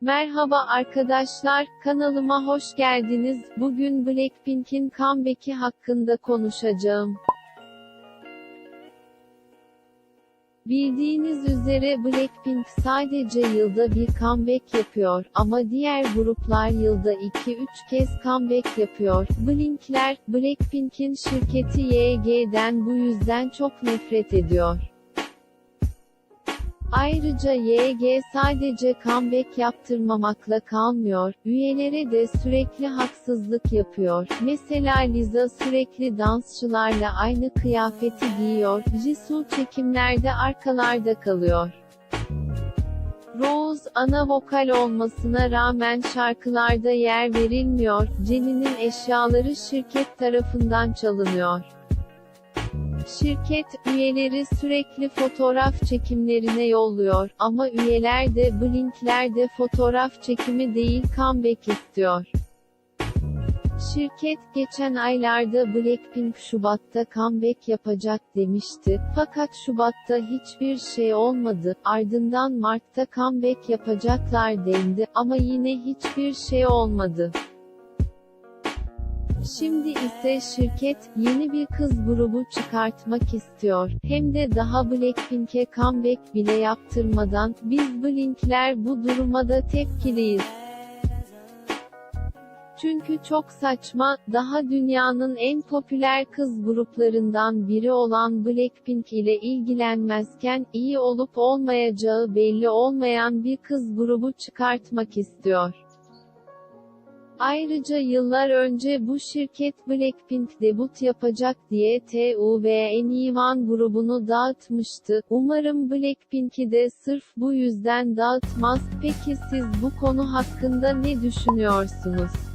Merhaba arkadaşlar, kanalıma hoş geldiniz. Bugün Blackpink'in comeback'i hakkında konuşacağım. Bildiğiniz üzere Blackpink sadece yılda bir comeback yapıyor ama diğer gruplar yılda 2-3 kez comeback yapıyor. Blinkler, Blackpink'in şirketi YG'den bu yüzden çok nefret ediyor. Ayrıca YG sadece comeback yaptırmamakla kalmıyor, üyelere de sürekli haksızlık yapıyor. Mesela Liza sürekli dansçılarla aynı kıyafeti giyiyor, Jisoo çekimlerde arkalarda kalıyor. Rose, ana vokal olmasına rağmen şarkılarda yer verilmiyor, Jennie'nin eşyaları şirket tarafından çalınıyor. Şirket, üyeleri sürekli fotoğraf çekimlerine yolluyor ama üyeler de Blink'ler de fotoğraf çekimi değil comeback istiyor. Şirket, geçen aylarda Blackpink Şubat'ta comeback yapacak demişti, fakat Şubat'ta hiçbir şey olmadı, ardından Mart'ta comeback yapacaklar dendi, ama yine hiçbir şey olmadı. Şimdi ise şirket, yeni bir kız grubu çıkartmak istiyor. Hem de daha Blackpink'e comeback bile yaptırmadan, biz Blink'ler bu duruma da tepkiliyiz. Çünkü çok saçma, daha dünyanın en popüler kız gruplarından biri olan Blackpink ile ilgilenmezken, iyi olup olmayacağı belli olmayan bir kız grubu çıkartmak istiyor. Ayrıca yıllar önce bu şirket Blackpink debut yapacak diye TUVN grubunu dağıtmıştı. Umarım Blackpink'i de sırf bu yüzden dağıtmaz. Peki siz bu konu hakkında ne düşünüyorsunuz?